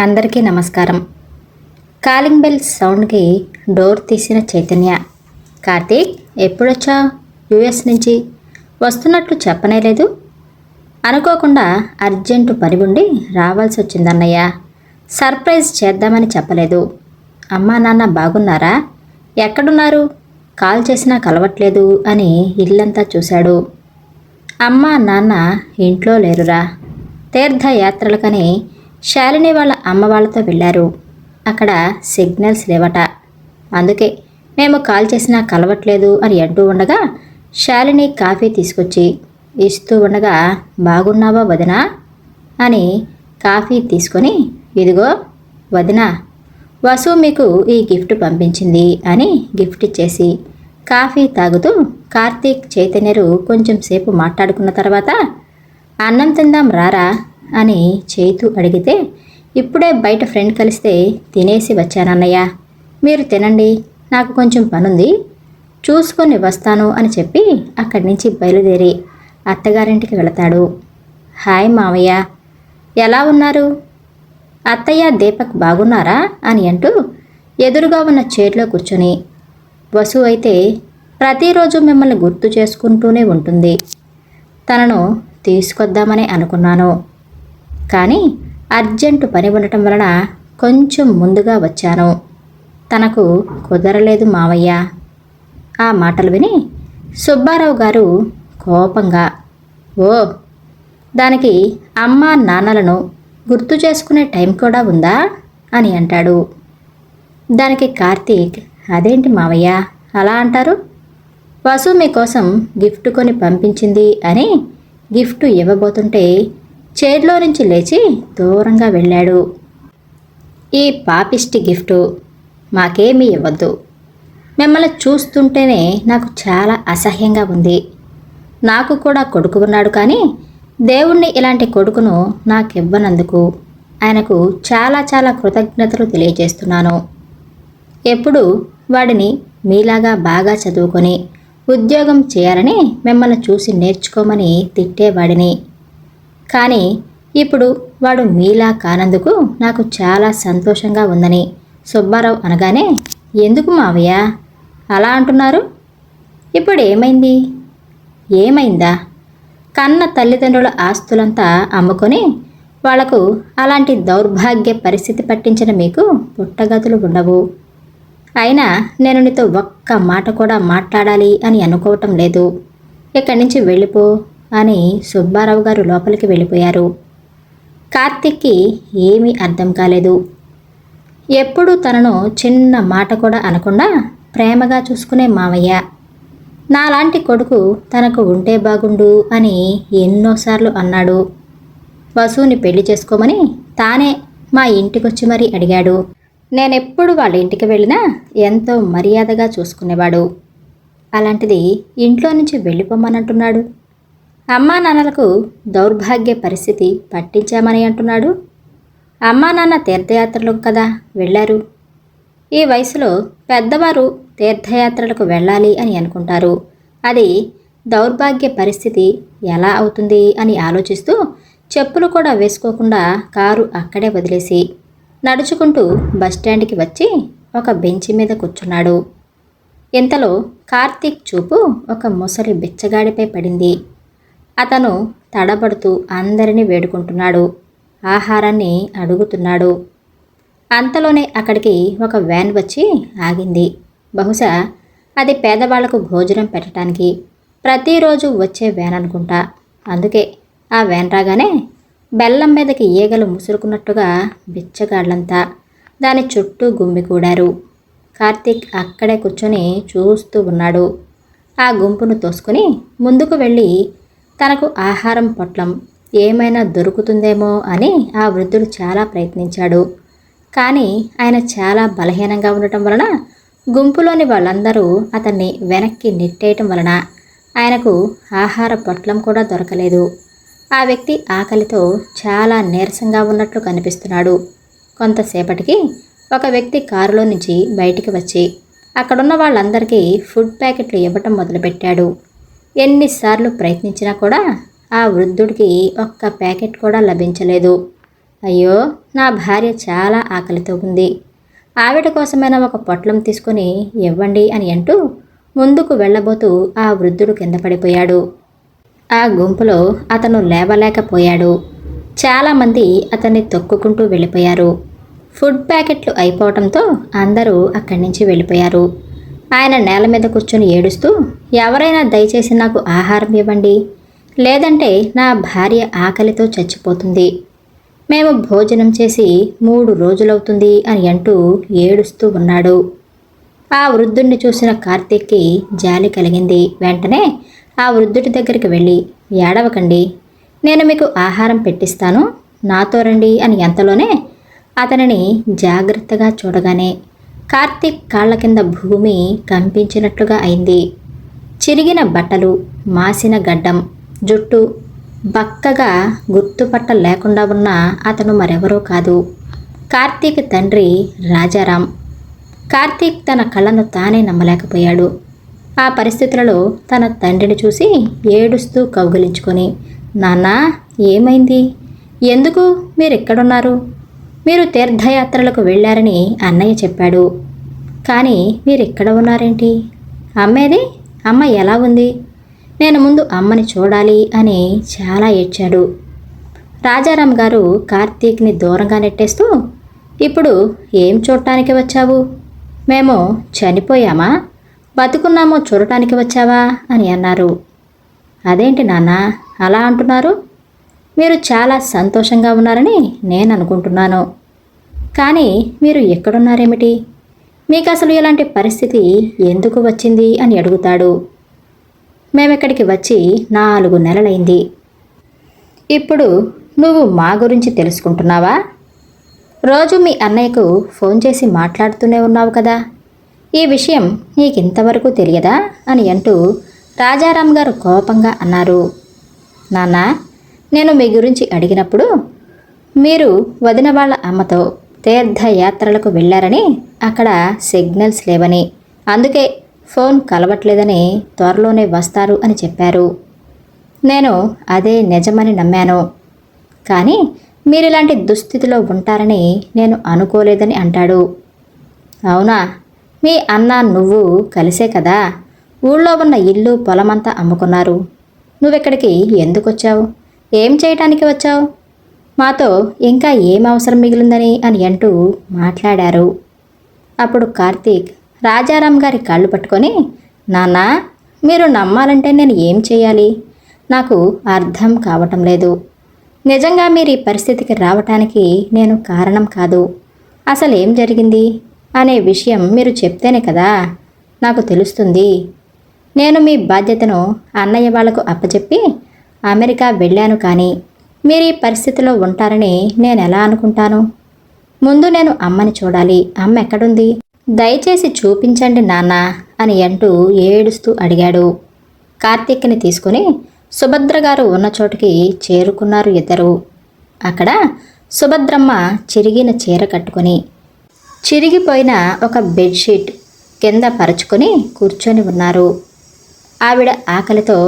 అందరికీ నమస్కారం. Calling bell సౌండ్కి డోర్ తీసిన చైతన్య కార్తీక్ ఎప్పుడొచ్చా యుఎస్ నుంచి. వస్తున్నట్లు చెప్పనే లేదు. అనుకోకుండా అర్జెంటు పని ఉండి రావాల్సి వచ్చిందన్నయ్య సర్ప్రైజ్ చేద్దామని చెప్పలేదు. అమ్మా నాన్న బాగున్నారా? ఎక్కడున్నారు? కాల్ చేసినా కలవట్లేదు అని ఇల్లంతా చూశాడు. అమ్మ నాన్న ఇంట్లో లేరురా. తీర్థయాత్రలకని శాలిని వాళ్ళ అమ్మ వాళ్ళతో వెళ్ళారు. అక్కడ సిగ్నల్స్ లేవట. అందుకే మేము కాల్ చేసినా కలవట్లేదు అని అంటూ ఉండగా శాలిని కాఫీ తీసుకొచ్చి ఇస్తూ ఉండగా బాగున్నావా వదినా? అని కాఫీ తీసుకొని ఇదిగో వదినా వసు మీకు ఈ గిఫ్ట్ పంపించింది అని గిఫ్ట్ ఇచ్చేసి కాఫీ తాగుతూ కార్తీక్ చైతన్యరు కొంచెం సేపు మాట్లాడుకున్న తర్వాత అన్నం తిందాం రారా అని చేతు అడిగితే ఇప్పుడే బయట ఫ్రెండ్ కలిస్తే తినేసి వచ్చానన్నయ్య మీరు తినండి నాకు కొంచెం పనుంది. చూసుకొని వస్తాను అని చెప్పి అక్కడి నుంచి బయలుదేరి అత్తగారింటికి వెళతాడు. హాయ్ మావయ్య. ఎలా ఉన్నారు? అత్తయ్య దీపక్ బాగున్నారా? అని అంటూ ఎదురుగా ఉన్న చైర్లో కూర్చొని వసు అయితే ప్రతిరోజు మిమ్మల్ని గుర్తు చేసుకుంటూనే ఉంటుంది. తనను తీసుకొద్దామని అనుకున్నాను. కానీ అర్జెంటు పని ఉండటం వలన కొంచెం ముందుగా వచ్చాను. తనకు కుదరలేదు మావయ్య. ఆ మాటలు విని సుబ్బారావు గారు కోపంగా ఓ దానికి అమ్మ నాన్నలను గుర్తు చేసుకునే టైం కూడా ఉందా? అని అంటాడు. దానికి కార్తీక్ అదేంటి మావయ్య అలా అంటారు? వసు మీకోసం గిఫ్ట్ కొని పంపించింది అని గిఫ్ట్ ఇవ్వబోతుంటే చైర్లో నుంచి లేచి దూరంగా వెళ్ళాడు. ఈ పాపిష్టి గిఫ్ట్ మాకేమీ ఇవ్వద్దు. మిమ్మల్ని చూస్తుంటేనే నాకు చాలా అసహ్యంగా ఉంది. నాకు కూడా కొడుకు ఉన్నాడు కానీ దేవుణ్ణి ఇలాంటి కొడుకును నాకివ్వనందుకు ఆయనకు చాలా చాలా కృతజ్ఞతలు తెలియజేస్తున్నాను. ఎప్పుడు వాడిని మీలాగా బాగా చదువుకొని ఉద్యోగం చేయాలని మిమ్మల్ని చూసి నేర్చుకోమని తిట్టేవాడిని. కానీ ఇప్పుడు వాడు మీలా కానందుకు నాకు చాలా సంతోషంగా ఉందని సుబ్బారావు అనగానే ఎందుకు మావయ్య? అలా అంటున్నారు? ఇప్పుడు ఏమైంది? ఏమైందా? కన్న తల్లిదండ్రుల ఆస్తులంతా అమ్ముకొని వాళ్ళకు అలాంటి దౌర్భాగ్య పరిస్థితి పట్టించిన మీకు పుట్టగతులు ఉండవు. అయినా నేను నీతో ఒక్క మాట కూడా మాట్లాడాలి అని అనుకోవటం లేదు. ఇక్కడి నుంచి వెళ్ళిపో. అని సుబ్బారావు గారు లోపలికి వెళ్ళిపోయారు. కార్తిక్కి ఏమీ అర్థం కాలేదు. ఎప్పుడూ తనను చిన్న మాట కూడా అనకుండా ప్రేమగా చూసుకునే మావయ్య. నాలాంటి కొడుకు తనకు ఉంటే బాగుండు అని ఎన్నోసార్లు అన్నాడు. వసుని పెళ్ళి చేసుకోమని తానే మా ఇంటికొచ్చి మరీ అడిగాడు. నేనెప్పుడు వాళ్ళ ఇంటికి వెళ్ళినా ఎంతో మర్యాదగా చూసుకునేవాడు. అలాంటిది ఇంట్లో నుంచి వెళ్ళిపోమ్మనంటున్నాడు అమ్మా నాన్నలకు దౌర్భాగ్య పరిస్థితి పట్టించామని అంటున్నాడు. అమ్మా నాన్న తీర్థయాత్రలకు కదా వెళ్ళారు. ఈ వయసులో పెద్దవారు తీర్థయాత్రలకు వెళ్ళాలి అని అనుకుంటారు. అది దౌర్భాగ్య పరిస్థితి ఎలా అవుతుంది అని ఆలోచిస్తూ చెప్పులు కూడా వేసుకోకుండా కారు అక్కడే వదిలేసి నడుచుకుంటూ బస్టాండ్కి వచ్చి ఒక బెంచి మీద కూర్చున్నాడు. ఇంతలో కార్తీక్ చూపు ఒక ముసలి బిచ్చగాడిపై పడింది. అతను తడబడుతూ అందరినీ వేడుకుంటున్నాడు. ఆహారాన్ని అడుగుతున్నాడు. అంతలోనే అక్కడికి ఒక వ్యాన్ వచ్చి ఆగింది. బహుశా అది పేదవాళ్ళకు భోజనం పెట్టడానికి ప్రతిరోజు వచ్చే వ్యాన్ అనుకుంటా. అందుకే ఆ వ్యాన్ రాగానే బెల్లం మీదకి ఈగలు ముసురుకున్నట్టుగా బిచ్చగాళ్ళంతా దాని చుట్టూ గుమ్మికూడారు కార్తీక్ అక్కడే కూర్చొని చూస్తూ ఉన్నాడు. ఆ గుంపును తోసుకుని ముందుకు వెళ్ళి తనకు ఆహారం పొట్లం ఏమైనా దొరుకుతుందేమో అని ఆ వృద్ధుడు చాలా ప్రయత్నించాడు. కానీ ఆయన చాలా బలహీనంగా ఉండటం వలన గుంపులోని వాళ్ళందరూ అతన్ని వెనక్కి నెట్టేయటం వలన ఆయనకు ఆహార పొట్లం కూడా దొరకలేదు. ఆ వ్యక్తి ఆకలితో చాలా నీరసంగా ఉన్నట్లు కనిపిస్తున్నాడు. కొంతసేపటికి ఒక వ్యక్తి కారులో నుంచి బయటికి వచ్చి అక్కడున్న వాళ్ళందరికీ ఫుడ్ ప్యాకెట్లు ఇవ్వటం మొదలుపెట్టాడు. ఎన్నిసార్లు ప్రయత్నించినా కూడా ఆ వృద్ధుడికి ఒక్క ప్యాకెట్ కూడా లభించలేదు. అయ్యో నా భార్య చాలా ఆకలితో ఉంది. ఆవిడ కోసమైనా ఒక పొట్లం తీసుకొని ఇవ్వండి అని అంటూ ముందుకు వెళ్ళబోతూ ఆ వృద్ధుడు కింద పడిపోయాడు. ఆ గుంపులో అతను లేవలేకపోయాడు. చాలామంది అతన్ని తొక్కుకుంటూ వెళ్ళిపోయారు. ఫుడ్ ప్యాకెట్లు అయిపోవడంతో అందరూ అక్కడి నుంచి వెళ్ళిపోయారు. ఆయన నేల మీద కూర్చొని ఏడుస్తూ ఎవరైనా దయచేసి నాకు ఆహారం ఇవ్వండి. లేదంటే నా భార్య ఆకలితో చచ్చిపోతుంది. మేము భోజనం చేసి మూడు రోజులవుతుంది అని అంటూ ఏడుస్తూ ఉన్నాడు. ఆ వృద్ధుణ్ణి చూసిన కార్తీక్కి జాలి కలిగింది. వెంటనే ఆ వృద్ధుడి దగ్గరికి వెళ్ళి ఏడవకండి. నేను మీకు ఆహారం పెట్టిస్తాను. నాతో రండి అని ఎంతలోనే అతనిని జాగ్రత్తగా చూడగానే కార్తీక్ కాళ్ళ కింద భూమి కంపించినట్లుగా అయింది. చిరిగిన బట్టలు మాసిన గడ్డం జుట్టు బక్కగా గుర్తుపట్ట లేకుండా ఉన్న అతను మరెవరో కాదు. కార్తీక్ తండ్రి రాజారాం. కార్తీక్ తన కళ్ళను తానే నమ్మలేకపోయాడు. ఆ పరిస్థితులలో తన తండ్రిని చూసి ఏడుస్తూ కౌగిలించుకొని నాన్నా ఏమైంది? ఎందుకు మీరు ఎక్కడున్నారు మీరు తీర్థయాత్రలకు వెళ్ళారని అన్నయ్య చెప్పాడు. కానీ మీరు ఎక్కడ ఉన్నారేంటి? అమ్మేది? అమ్మ ఎలా ఉంది? నేను ముందు అమ్మని చూడాలి అని చాలా ఏడ్చాడు. రాజారాం గారు కార్తీక్ని దూరంగా నెట్టేస్తూ ఇప్పుడు ఏం చూడటానికి వచ్చావు? మేము చనిపోయామా? బతుకున్నామో చూడటానికి వచ్చావా? అని అన్నారు. అదేంటి నాన్న? అలా అంటున్నారు? మీరు చాలా సంతోషంగా ఉన్నారని నేను అనుకుంటున్నాను కానీ మీరు ఎక్కడున్నారేమిటి? మీకు అసలు ఇలాంటి పరిస్థితి ఎందుకు వచ్చింది అని అడుగుతాడు. మేమిక్కడికి వచ్చి నాలుగు నెలలైంది. ఇప్పుడు నువ్వు మా గురించి తెలుసుకుంటున్నావా? రోజు మీ అన్నయ్యకు ఫోన్ చేసి మాట్లాడుతూనే ఉన్నావు కదా. ఈ విషయం నీకింతవరకు తెలియదా? అని అంటూ రాజారాం గారు కోపంగా అన్నారు. నాన్న నేను మీ గురించి అడిగినప్పుడు మీరు వదిన వాళ్ళ అమ్మతో తీర్థయాత్రలకు వెళ్ళారని అక్కడ సిగ్నల్స్ లేవని. అందుకే ఫోన్ కలవట్లేదని త్వరలోనే వస్తారు అని చెప్పారు. నేను అదే నిజమని నమ్మాను. కానీ మీరు ఇలాంటి దుస్థితిలో ఉంటారని నేను అనుకోలేదని అంటాడు. అవునా? మీ అన్న నువ్వు కలిసే కదా? ఊళ్ళో ఉన్న ఇల్లు పొలమంతా అమ్ముకున్నారు. నువ్వెక్కడికి ఎందుకు వచ్చావు ఏం చేయటానికి వచ్చావు? మాతో ఇంకా ఏం అవసరం మిగిలిందని అని అంటూ మాట్లాడారు. అప్పుడు కార్తీక్ రాజారాం గారి కాళ్ళు పట్టుకొని నాన్నా మీరు నమ్మాలంటే నేను ఏం చేయాలి? నాకు అర్థం కావటం లేదు. నిజంగా మీరు ఈ పరిస్థితికి రావటానికి నేను కారణం కాదు. అసలు ఏం జరిగింది? అనే విషయం మీరు చెప్తేనే కదా నాకు తెలుస్తుంది. నేను మీ బాధ్యతను అన్నయ్య వాళ్ళకు అప్పచెప్పి అమెరికా వెళ్ళాను కానీ మీరు ఈ పరిస్థితిలో ఉంటారని నేను ఎలా అనుకుంటాను? ముందు నేను అమ్మని చూడాలి. అమ్మ ఎక్కడుంది? దయచేసి చూపించండి నాన్న అని అంటూ ఏడుస్తూ అడిగాడు. కార్తీక్ని తీసుకుని సుభద్ర గారు ఉన్న చోటుకి చేరుకున్నారు ఇద్దరు. అక్కడ సుభద్రమ్మ చిరిగిన చీర కట్టుకొని చిరిగిపోయిన ఒక బెడ్షీట్ కింద పరుచుకొని కూర్చొని ఉన్నారు. ఆవిడ ఆకలితో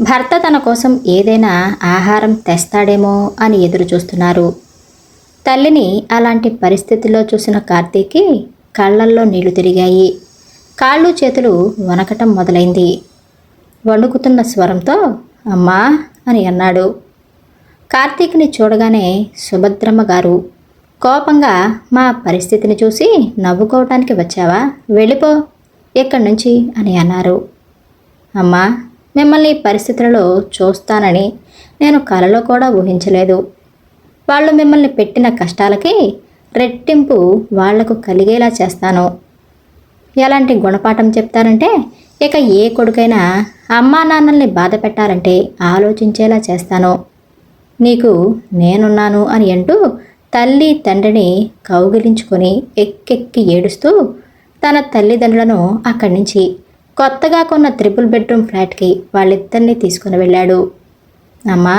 భర్త తన కోసం ఏదైనా ఆహారం తెస్తాడేమో అని ఎదురు చూస్తున్నారు. తల్లిని అలాంటి పరిస్థితిలో చూసిన కార్తీక్కి కళ్ళల్లో నీళ్ళు తిరిగాయి. కాళ్ళు చేతులు వనకటం మొదలైంది. వణుకుతున్న స్వరంతో అమ్మా అని అన్నాడు. కార్తీక్ని చూడగానే సుభద్రమ్మ గారు కోపంగా మా పరిస్థితిని చూసి నవ్వుకోవటానికి వచ్చావా? వెళ్ళిపో ఇక్కడి నుంచి అని అన్నారు. అమ్మా మిమ్మల్ని ఈ పరిస్థితులలో చూస్తానని నేను కలలో కూడా ఊహించలేదు. వాళ్ళు మిమ్మల్ని పెట్టిన కష్టాలకి రెట్టింపు వాళ్ళకు కలిగేలా చేస్తాను. ఎలాంటి గుణపాఠం చెప్తారంటే ఇక ఏ కొడుకైనా అమ్మా నాన్నల్ని బాధ పెట్టాలంటే ఆలోచించేలా చేస్తాను. నీకు నేనున్నాను అని అంటూ తల్లి తండ్రిని కౌగిలించుకొని ఎక్కెక్కి ఏడుస్తూ తన తల్లిదండ్రులను అక్కడి నుంచి కొత్తగా కొన్న త్రిపుల్ బెడ్రూమ్ ఫ్లాట్కి వాళ్ళిద్దరినీ తీసుకుని వెళ్ళాడు. అమ్మా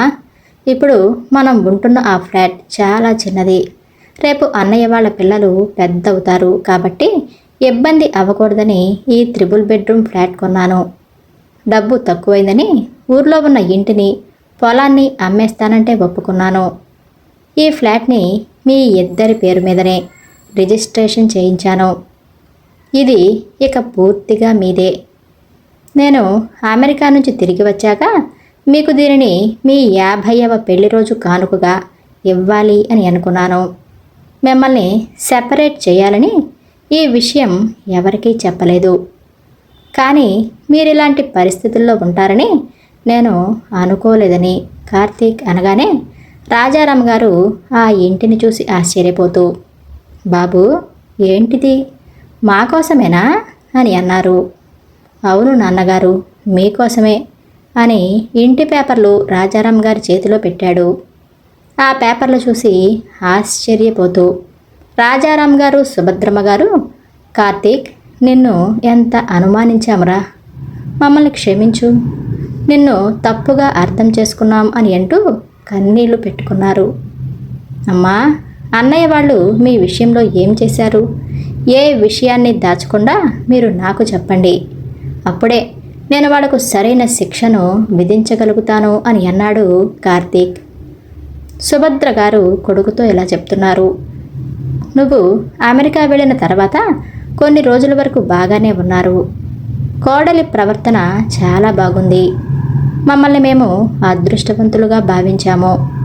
ఇప్పుడు మనం ఉంటున్న ఆ ఫ్లాట్ చాలా చిన్నది. రేపు అన్నయ్య వాళ్ళ పిల్లలు పెద్ద అవుతారు కాబట్టి ఇబ్బంది అవ్వకూడదని ఈ త్రిబుల్ బెడ్రూమ్ ఫ్లాట్ కొన్నాను. డబ్బు తక్కువైందని ఊర్లో ఉన్న ఇంటిని పొలాన్ని అమ్మేస్తానంటే ఒప్పుకున్నాను. ఈ ఫ్లాట్ని మీ ఇద్దరి పేరు మీదనే రిజిస్ట్రేషన్ చేయించాను. ఇది ఇక పూర్తిగా మీదే. నేను అమెరికా నుంచి తిరిగి వచ్చాక మీకు దీనిని మీ యాభైవ పెళ్ళి రోజు కానుకగా ఇవ్వాలి అని అనుకున్నాను. మిమ్మల్ని సెపరేట్ చేయాలని ఈ విషయం ఎవరికీ చెప్పలేదు. కానీ మీరు ఇలాంటి పరిస్థితుల్లో ఉంటారని నేను అనుకోలేదని కార్తీక్ అనగానే రాజారాం గారు ఆ ఇంటిని చూసి ఆశ్చర్యపోతూ బాబు ఏంటిది? మా కోసమేనా? అని అన్నారు. అవును నాన్నగారు మీకోసమే అని ఇంటి పేపర్లు రాజారాం గారి చేతిలో పెట్టాడు. ఆ పేపర్లు చూసి ఆశ్చర్యపోతూ రాజారాం గారు సుభద్రమ్మ గారు కార్తీక్ నిన్ను ఎంత అనుమానించామురా? మమ్మల్ని క్షమించు. నిన్ను తప్పుగా అర్థం చేసుకున్నాం అని అంటూ కన్నీళ్ళు పెట్టుకున్నారు. అమ్మా అన్నయ్య వాళ్ళు మీ విషయంలో ఏం చేశారు? ఏ విషయాన్ని దాచకుండా మీరు నాకు చెప్పండి. అప్పుడే నేను వాళ్ళకు సరైన శిక్షను విధించగలుగుతాను అని అన్నాడు కార్తీక్. సుభద్ర గారు కొడుకుతో ఇలా చెప్తున్నారు. నువ్వు అమెరికా వెళ్ళిన తర్వాత కొన్ని రోజుల వరకు బాగానే ఉన్నారు. కోడలి ప్రవర్తన చాలా బాగుంది. మమ్మల్ని మేము అదృష్టవంతులుగా భావించాము.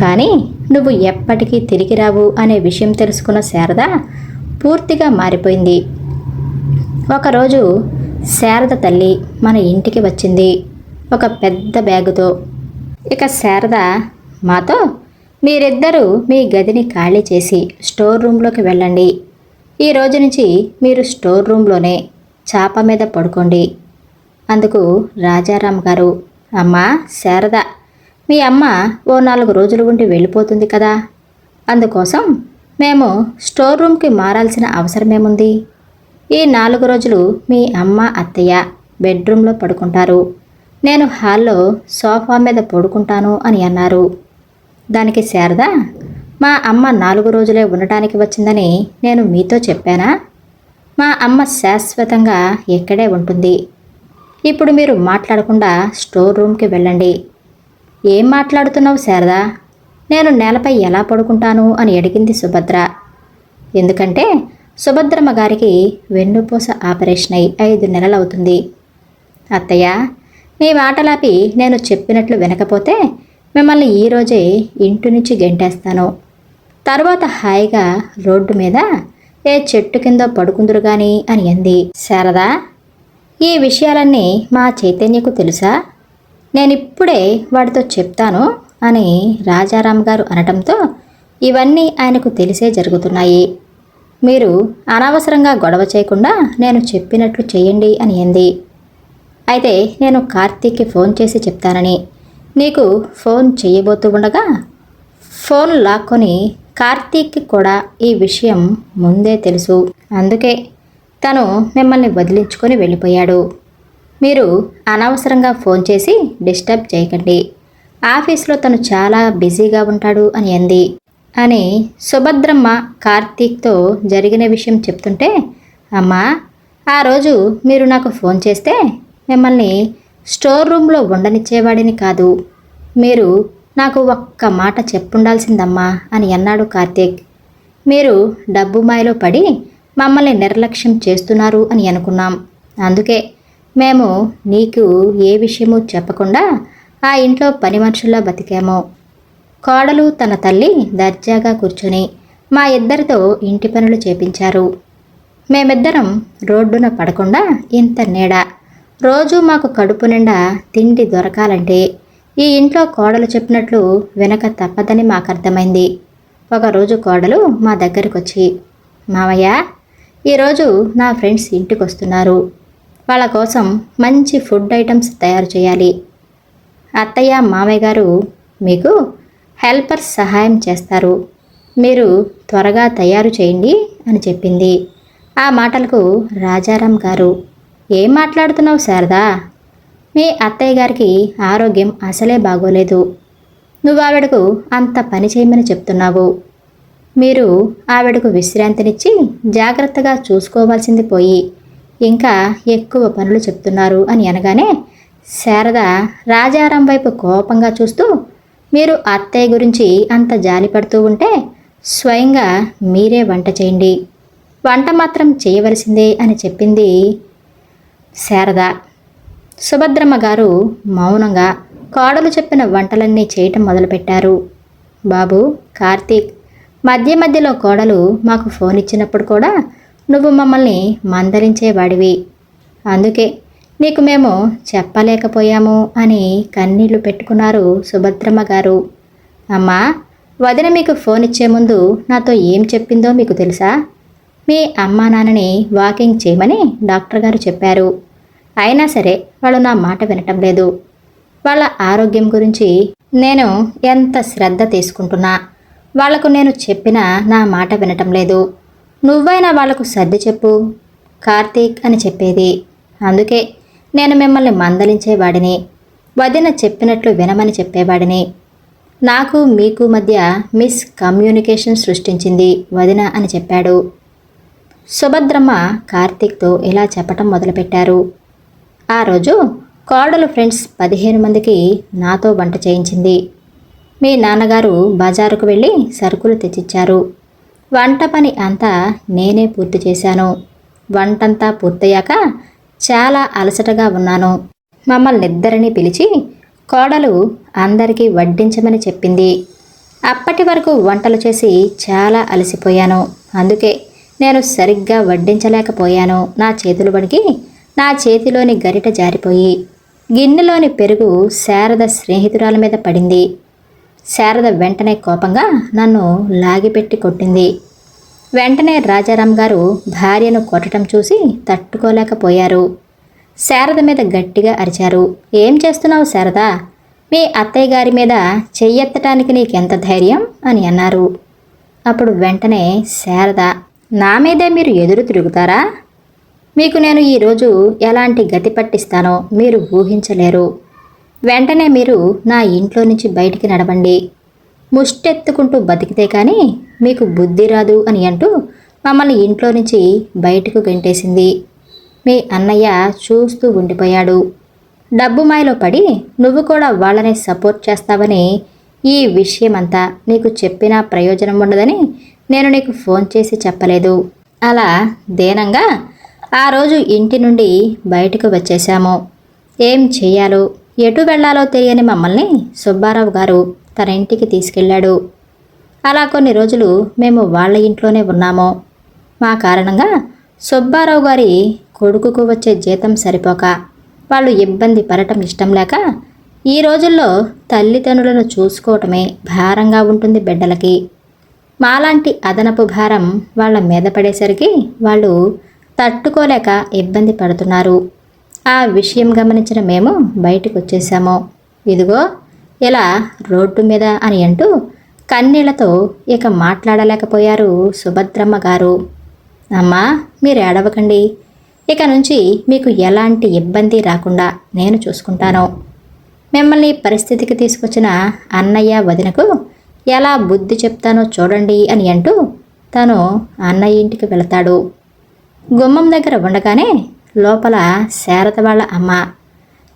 కానీ నువ్వు ఎప్పటికీ తిరిగి రావు అనే విషయం తెలుసుకున్న శారద పూర్తిగా మారిపోయింది. ఒకరోజు శారద తల్లి మన ఇంటికి వచ్చింది. ఒక పెద్ద బ్యాగుతో. ఇక శారద మాతో మీరిద్దరూ మీ గదిని ఖాళీ చేసి స్టోర్ రూమ్లోకి వెళ్ళండి. ఈ రోజు నుంచి మీరు స్టోర్ రూమ్లోనే చాప మీద పడుకోండి అందుకు రాజారాం గారు అమ్మా శారద మీ అమ్మ ఓ నాలుగు రోజులు ఉండి వెళ్ళిపోతుంది కదా. అందుకోసం మేము స్టోర్ రూమ్కి మారాల్సిన అవసరమేముంది? ఈ నాలుగు రోజులు మీ అమ్మ అత్తయ్య బెడ్రూమ్లో పడుకుంటారు. నేను హాల్లో సోఫా మీద పడుకుంటాను అని అన్నారు. దానికి శారద మా అమ్మ నాలుగు రోజులే ఉండటానికి వచ్చిందని నేను మీతో చెప్పానా? మా అమ్మ శాశ్వతంగా ఎక్కడే ఉంటుంది. ఇప్పుడు మీరు మాట్లాడకుండా స్టోర్ రూమ్కి వెళ్ళండి. ఏం మాట్లాడుతున్నావు శారదా? నేను నేలపై ఎలా పడుకుంటాను అని అడిగింది సుభద్ర. ఎందుకంటే సుభద్రమ్మ గారికి వెన్నుపూస ఆపరేషన్ అయి ఐదు నెలలవుతుంది. అత్తయ్య మీ వాటలాపి నేను చెప్పినట్లు వినకపోతే మిమ్మల్ని ఈరోజే ఇంటి నుంచి గెంటేస్తాను. తర్వాత హాయిగా రోడ్డు మీద ఏ చెట్టు కింద పడుకుందురు గాని అని అంది. శారదా ఈ విషయాలన్నీ మా చైతన్యకు తెలుసా? నేనిప్పుడే వాడితో చెప్తాను అని రాజారాం గారు అనటంతో ఇవన్నీ ఆయనకు తెలిసే జరుగుతున్నాయి. మీరు అనవసరంగా గొడవ చేయకుండా నేను చెప్పినట్లు చేయండి అని అంది. అయితే నేను కార్తీక్కి ఫోన్ చేసి చెప్తానని. నీకు ఫోన్ చేయబోతూ ఉండగా ఫోన్ లాక్కొని కార్తీక్కి కూడా ఈ విషయం ముందే తెలుసు. అందుకే తను మిమ్మల్ని వదిలించుకొని వెళ్ళిపోయాడు. మీరు అనవసరంగా ఫోన్ చేసి డిస్టర్బ్ చేయకండి. ఆఫీస్లో తను చాలా బిజీగా ఉంటాడు అని అంది. అని సుభద్రమ్మ కార్తీక్తో జరిగిన విషయం చెప్తుంటే అమ్మా ఆ రోజు మీరు నాకు ఫోన్ చేస్తే మిమ్మల్ని స్టోర్ రూమ్లో ఉండనిచ్చేవాడిని కాదు. మీరు నాకు ఒక్క మాట చెప్పుండాల్సిందమ్మా అని అన్నాడు కార్తీక్. మీరు డబ్బు మాయలో పడి మమ్మల్ని నిర్లక్ష్యం చేస్తున్నారు అని అనుకున్నాం. అందుకే మేము నీకు ఏ విషయమూ చెప్పకుండా ఆ ఇంట్లో పని మనుషుల్లో బతికాము. కోడలు తన తల్లి దర్జాగా కూర్చుని మా ఇద్దరితో ఇంటి పనులు చేపించారు. మేమిద్దరం రోడ్డున పడకుండా ఇంత నీడ. రోజు మాకు కడుపు నిండా తిండి దొరకాలంటే ఈ ఇంట్లో కోడలు చెప్పినట్లు వెనక తప్పదని మాకు అర్థమైంది ఒకరోజు కోడలు మా దగ్గరికి వచ్చి మావయ్య ఈరోజు నా ఫ్రెండ్స్ ఇంటికి వస్తున్నారు వాళ్ళ కోసం మంచి ఫుడ్ ఐటమ్స్ తయారు చేయాలి. అత్తయ్య మామయ్య గారు మీకు హెల్పర్స్ సహాయం చేస్తారు. మీరు త్వరగా తయారు చేయండి అని చెప్పింది. ఆ మాటలకు రాజారాం గారు ఏం మాట్లాడుతున్నావు శారదా? మీ అత్తయ్య గారికి ఆరోగ్యం అసలే బాగోలేదు. నువ్వు ఆవిడకు అంత పని చేయమని చెప్తున్నావు. మీరు ఆవిడకు విశ్రాంతినిచ్చి జాగ్రత్తగా చూసుకోవాల్సింది పోయి ఇంకా ఎక్కువ పనులు చెప్తున్నారు అని అనగానే శారద రాజారాం వైపు కోపంగా చూస్తూ మీరు అత్తయ్య గురించి అంత జాలిపడుతూ ఉంటే స్వయంగా మీరే వంట చేయండి. వంట మాత్రం చేయవలసిందే అని చెప్పింది శారద. సుభద్రమ్మ గారు మౌనంగా కోడలు చెప్పిన వంటలన్నీ చేయటం మొదలుపెట్టారు. బాబు కార్తీక్ మధ్య మధ్యలో కోడలు మాకు ఫోన్ ఇచ్చినప్పుడు కూడా నువ్వు మమ్మల్ని మందలించేవాడివి. అందుకే నీకు మేము చెప్పలేకపోయాము అని కన్నీళ్ళు పెట్టుకున్నారు సుభద్రమ్మ గారు. అమ్మా వదిన మీకు ఫోన్ ఇచ్చే ముందు నాతో ఏం చెప్పిందో మీకు తెలుసా? మీ అమ్మా నాన్నని వాకింగ్ చేయమని డాక్టర్ గారు చెప్పారు. అయినా సరే వాళ్ళు నా మాట వినటం లేదు. వాళ్ళ ఆరోగ్యం గురించి నేను ఎంత శ్రద్ధ తీసుకుంటున్నా వాళ్ళకు నేను చెప్పినా నా మాట వినటం లేదు. నువ్వైనా వాళ్ళకు సర్ది చెప్పు కార్తీక్ అని చెప్పేది. అందుకే నేను మిమ్మల్ని మందలించేవాడిని. వదిన చెప్పినట్లు వినమని చెప్పేవాడిని. నాకు మీకు మధ్య మిస్ కమ్యూనికేషన్ సృష్టించింది వదిన అని చెప్పాడు. సుభద్రమ్మ కార్తీక్తో ఇలా చెప్పటం మొదలుపెట్టారు. ఆ రోజు కోడలు ఫ్రెండ్స్ పదిహేను మందికి నాతో వంట చేయించింది. మీ నాన్నగారు బజారుకు వెళ్ళి సరుకులు తెచ్చిచ్చారు. వంట పని అంతా నేనే పూర్తి చేశాను. వంటంతా పూర్తయ్యాక చాలా అలసటగా ఉన్నాను. మమ్మల్ని ఇద్దరిని పిలిచి కోడలు అందరికీ వడ్డించమని చెప్పింది. అప్పటి వరకు వంటలు చేసి చాలా అలసిపోయాను. అందుకే నేను సరిగ్గా వడ్డించలేకపోయాను. నా చేతులు పడికి నా చేతిలోని గరిట జారిపోయి గిన్నెలోని పెరుగు శారద స్నేహితురాల మీద పడింది. శారద వెంటనే కోపంగా నన్ను లాగిపెట్టి కొట్టింది. వెంటనే రాజారాం గారు భార్యను కొట్టడం చూసి తట్టుకోలేకపోయారు. శారద మీద గట్టిగా అరిచారు. ఏం చేస్తున్నావు శారద? మీ అత్తయ్య గారి మీద చెయ్యెత్తటానికి నీకెంత ధైర్యం? అని అన్నారు. అప్పుడు వెంటనే శారద నా మీదే మీరు ఎదురు తిరుగుతారా? మీకు నేను ఈరోజు ఎలాంటి గతి పట్టిస్తానో మీరు ఊహించలేరు. వెంటనే మీరు నా ఇంట్లో నుంచి బయటికి నడవండి. ముష్టెత్తుకుంటూ బతికితే కానీ మీకు బుద్ధి రాదు అని అంటూ మమ్మల్ని ఇంట్లో నుంచి బయటకు గెంటేసింది. మీ అన్నయ్య చూస్తూ ఉండిపోయాడు. డబ్బు మాయలో పడి నువ్వు కూడా వాళ్ళని సపోర్ట్ చేస్తావని ఈ విషయమంతా నీకు చెప్పినా ప్రయోజనం ఉండదని నేను నీకు ఫోన్ చేసి చెప్పలేదు. అలా దేనంగా ఆ రోజు ఇంటి నుండి బయటకు వచ్చేశాము. ఏం చేయాలో ఎటు వెళ్ళాలో తెలియని మమ్మల్ని సుబ్బారావు గారు తన ఇంటికి తీసుకెళ్ళాడు. అలా కొన్ని రోజులు మేము వాళ్ళ ఇంట్లోనే ఉన్నాము. మా కారణంగా సుబ్బారావు గారి కొడుకుకు వచ్చే జీతం సరిపోక వాళ్ళు ఇబ్బంది పడటం ఇష్టం లేక ఈ రోజుల్లో తల్లిదండ్రులను చూసుకోవటమే భారంగా ఉంటుంది బిడ్డలకి. మాలాంటి అదనపు భారం వాళ్ళ మీద పడేసరికి వాళ్ళు తట్టుకోలేక ఇబ్బంది పడుతున్నారు. ఆ విషయం గమనించిన మేము బయటకు వచ్చేసాము ఇదిగో ఇలా రోడ్డు మీద అని అంటూ కన్నీళ్ళతో ఇక మాట్లాడలేకపోయారు సుభద్రమ్మ గారు. అమ్మా మీరు ఏడవకండి. ఇక నుంచి మీకు ఎలాంటి ఇబ్బంది రాకుండా నేను చూసుకుంటాను. మిమ్మల్ని పరిస్థితికి తీసుకొచ్చిన అన్నయ్య వదినకు ఎలా బుద్ధి చెప్తానో చూడండి అని అంటూ తను అన్నయ్య ఇంటికి వెళతాడు. గుమ్మం దగ్గర ఉండగానే లోపల శారద వాళ్ళ అమ్మ.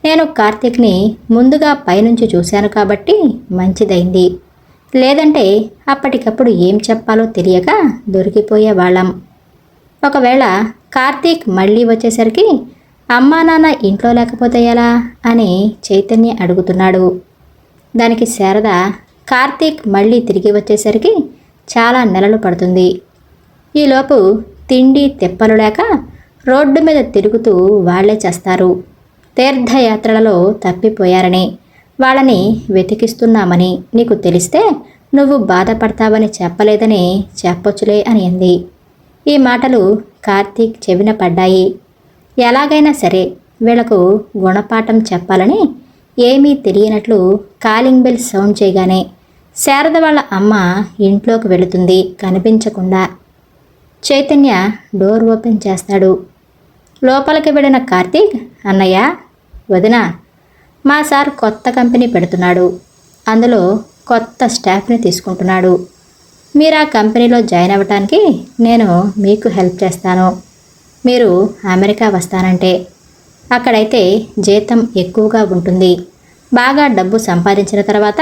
నేను కార్తీక్ని ముందుగా పైనుంచి చూశాను కాబట్టి మంచిదైంది. లేదంటే అప్పటికప్పుడు ఏం చెప్పాలో తెలియక దొరికిపోయే వాళ్ళం. ఒకవేళ కార్తీక్ మళ్ళీ వచ్చేసరికి అమ్మా నాన్న ఇంట్లో లేకపోతే ఎలా? అని చైతన్య అడుగుతున్నాడు. దానికి శారద కార్తీక్ మళ్ళీ తిరిగి వచ్చేసరికి చాలా నెలలు పడుతుంది. ఈలోపు తిండి తెప్పలు లేక రోడ్డు మీద తిరుగుతూ వాళ్ళే చేస్తారు. తీర్థయాత్రలలో తప్పిపోయారని. వాళ్ళని వెతికిస్తున్నామని నీకు తెలిస్తే నువ్వు బాధపడతావని చెప్పలేదని చెప్పొచ్చులే అని అంది. ఈ మాటలు కార్తీక్ చెవిన పడ్డాయి. ఎలాగైనా సరే వీళ్ళకు గుణపాఠం చెప్పాలని ఏమీ తెలియనట్లు కాలింగ్ బెల్ సౌండ్ చేయగానే శారద వాళ్ళ అమ్మ ఇంట్లోకి వెళుతుంది కనిపించకుండా. చైతన్య డోర్ ఓపెన్ చేస్తాడు. లోపలికి వెళ్ళిన కార్తీక్ అన్నయ్య వదినా మా సార్ కొత్త కంపెనీ పెడుతున్నాడు. అందులో కొత్త స్టాఫ్ని తీసుకుంటున్నాడు. మీరు ఆ కంపెనీలో జాయిన్ అవ్వటానికి నేను మీకు హెల్ప్ చేస్తాను. మీరు అమెరికా వస్తానంటే. అక్కడైతే జీతం ఎక్కువగా ఉంటుంది. బాగా డబ్బు సంపాదించిన తర్వాత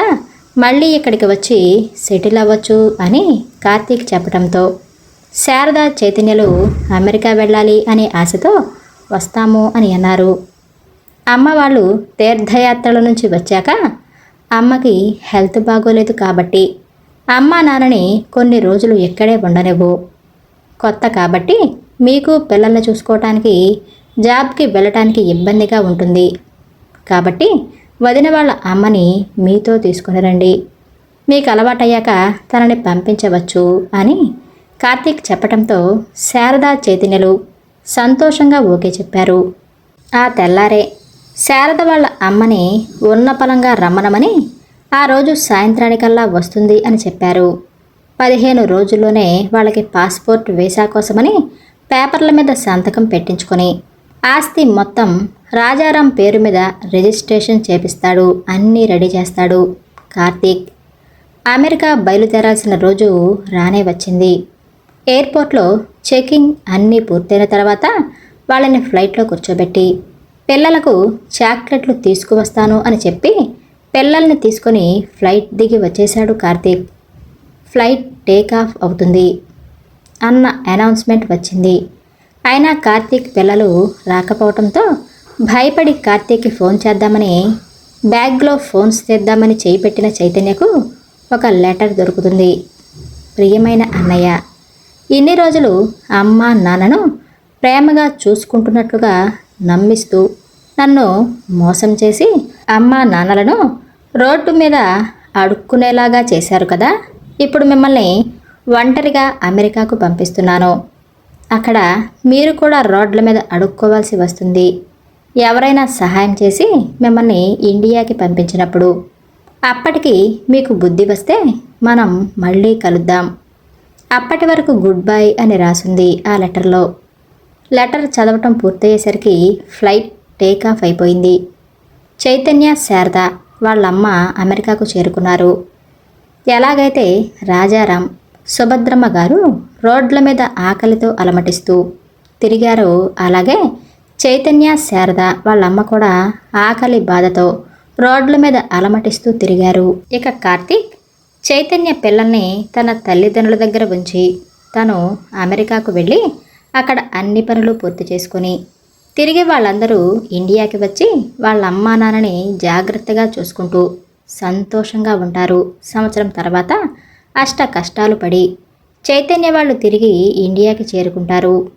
మళ్ళీ ఇక్కడికి వచ్చి సెటిల్ అవ్వచ్చు అని కార్తీక్ చెప్పడంతో శారద చైతన్యలు అమెరికా వెళ్ళాలి అనే ఆశతో వస్తాము అని అన్నారు. అమ్మ వాళ్ళు తీర్థయాత్రల నుంచి వచ్చాక అమ్మకి హెల్త్ బాగోలేదు కాబట్టి అమ్మ నాన్నని కొన్ని రోజులు ఇక్కడే ఉండనివ్వు. కొత్త కాబట్టి మీకు పిల్లల్ని చూసుకోవటానికి జాబ్కి వెళ్ళటానికి ఇబ్బందిగా ఉంటుంది. కాబట్టి వదిన వాళ్ళ అమ్మని మీతో తీసుకుని రండి. మీకు అలవాటయ్యాక తనని పంపించవచ్చు అని కార్తీక్ చెప్పటంతో శారదా చైతన్యలు సంతోషంగా ఓకే చెప్పారు. ఆ తెల్లారే శారద వాళ్ళ అమ్మని ఉన్నపలంగా రమ్మనమని ఆ రోజు సాయంత్రానికల్లా వస్తుంది అని చెప్పారు. పదిహేను రోజుల్లోనే వాళ్ళకి పాస్పోర్ట్ వీసా కోసమని పేపర్ల మీద సంతకం పెట్టించుకొని ఆస్తి మొత్తం రాజారాం పేరు మీద రిజిస్ట్రేషన్ చేపిస్తాడు అన్నీ రెడీ చేస్తాడు కార్తీక్. అమెరికా బయలుదేరాల్సిన రోజు రానే వచ్చింది. ఎయిర్పోర్ట్లో చెకింగ్ అన్నీ పూర్తయిన తర్వాత వాళ్ళని ఫ్లైట్లో కూర్చోబెట్టి పిల్లలకు చాక్లెట్లు తీసుకువస్తాను అని చెప్పి పిల్లల్ని తీసుకొని ఫ్లైట్ దిగి వచ్చేశాడు కార్తీక్. ఫ్లైట్ టేక్ ఆఫ్ అవుతుంది. అన్న అనౌన్స్మెంట్ వచ్చింది. అయినా కార్తీక్ పిల్లలు రాకపోవడంతో భయపడి కార్తీక్కి ఫోన్ చేద్దామని బ్యాగ్లో ఫోన్స్ తెద్దామని చేయి పెట్టిన చైతన్యకు ఒక లెటర్ దొరుకుతుంది. ప్రియమైన అన్నయ్య ఇన్ని రోజులు అమ్మ నాన్నను ప్రేమగా చూసుకుంటున్నట్లుగా నమ్మిస్తూ నన్ను మోసం చేసి అమ్మ నాన్నలను రోడ్డు మీద అడుక్కునేలాగా చేశారు కదా. ఇప్పుడు మిమ్మల్ని ఒంటరిగా అమెరికాకు పంపిస్తున్నాను. అక్కడ మీరు కూడా రోడ్ల మీద అడుక్కోవాల్సి వస్తుంది. ఎవరైనా సహాయం చేసి మిమ్మల్ని ఇండియాకి పంపించినప్పుడు అప్పటికి మీకు బుద్ధి వస్తే మనం మళ్ళీ కలుద్దాం. అప్పటి వరకు గుడ్ బై అని రాసుంది ఆ లెటర్లో. లెటర్ చదవటం పూర్తయ్యేసరికి ఫ్లైట్ టేక్ ఆఫ్ అయిపోయింది. చైతన్య శారద వాళ్ళమ్మ అమెరికాకు చేరుకున్నారు. ఎలాగైతే రాజారాం సుభద్రమ్మ గారు రోడ్ల మీద ఆకలితో అలమటిస్తూ తిరిగారో అలాగే చైతన్య శారద వాళ్ళమ్మ కూడా ఆకలి బాధతో రోడ్ల మీద అలమటిస్తూ తిరిగారు. ఇక కార్తీక్ చైతన్య పిల్లల్ని తన తల్లిదండ్రుల దగ్గర ఉంచి తను అమెరికాకు వెళ్ళి అక్కడ అన్ని పనులు పూర్తి చేసుకొని తిరిగి వాళ్ళందరూ ఇండియాకి వచ్చి వాళ్ళ అమ్మా నాన్నని జాగ్రత్తగా చూసుకుంటూ సంతోషంగా ఉంటారు. సంవత్సరం తర్వాత అష్ట కష్టాలు పడి చైతన్య వాళ్ళు తిరిగి ఇండియాకి చేరుకుంటారు.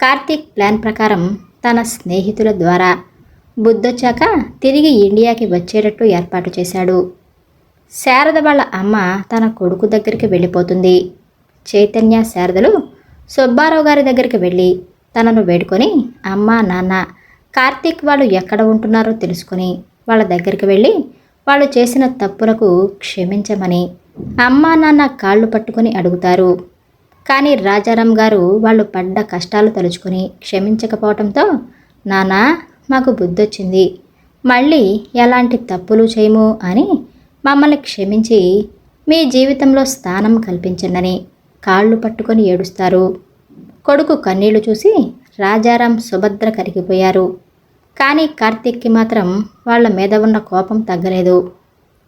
కార్తీక్ ప్లాన్ ప్రకారం తన స్నేహితుల ద్వారా బుద్ధొచ్చాక తిరిగి ఇండియాకి వచ్చేటట్టు ఏర్పాటు చేశాడు. శారద వాళ్ళ అమ్మ తన కొడుకు దగ్గరికి వెళ్ళిపోతుంది. చైతన్య శారదలు సుబ్బారావు గారి దగ్గరికి వెళ్ళి తనను వేడుకొని అమ్మ నాన్న కార్తీక్ వాళ్ళు ఎక్కడ ఉంటున్నారో తెలుసుకొని వాళ్ళ దగ్గరికి వెళ్ళి వాళ్ళు చేసిన తప్పులకు క్షమించమని అమ్మా నాన్న కాళ్ళు పట్టుకొని అడుగుతారు. కానీ రాజారాం గారు వాళ్ళు పడ్డ కష్టాలు తలుచుకొని క్షమించకపోవటంతో నానా మాకు బుద్ధొచ్చింది. మళ్ళీ ఎలాంటి తప్పులు చేయము అని మమ్మల్ని క్షమించి మీ జీవితంలో స్థానం కల్పించండని కాళ్ళు పట్టుకొని ఏడుస్తారు. కొడుకు కన్నీళ్ళు చూసి రాజారాం సుభద్ర కరిగిపోయారు. కానీ కార్తీక్కి మాత్రం వాళ్ళ మీద ఉన్న కోపం తగ్గలేదు.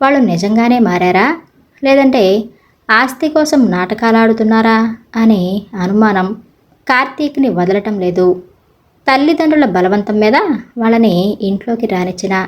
వాళ్ళు నిజంగానే మారారా? లేదంటే ఆస్తి కోసం నాటకాలాడుతున్నారా అనే అనుమానం. కార్తీక్ని వదలటం లేదు. తల్లిదండ్రుల బలవంతం మీద వాళ్ళని ఇంట్లోకి రానిచ్చిన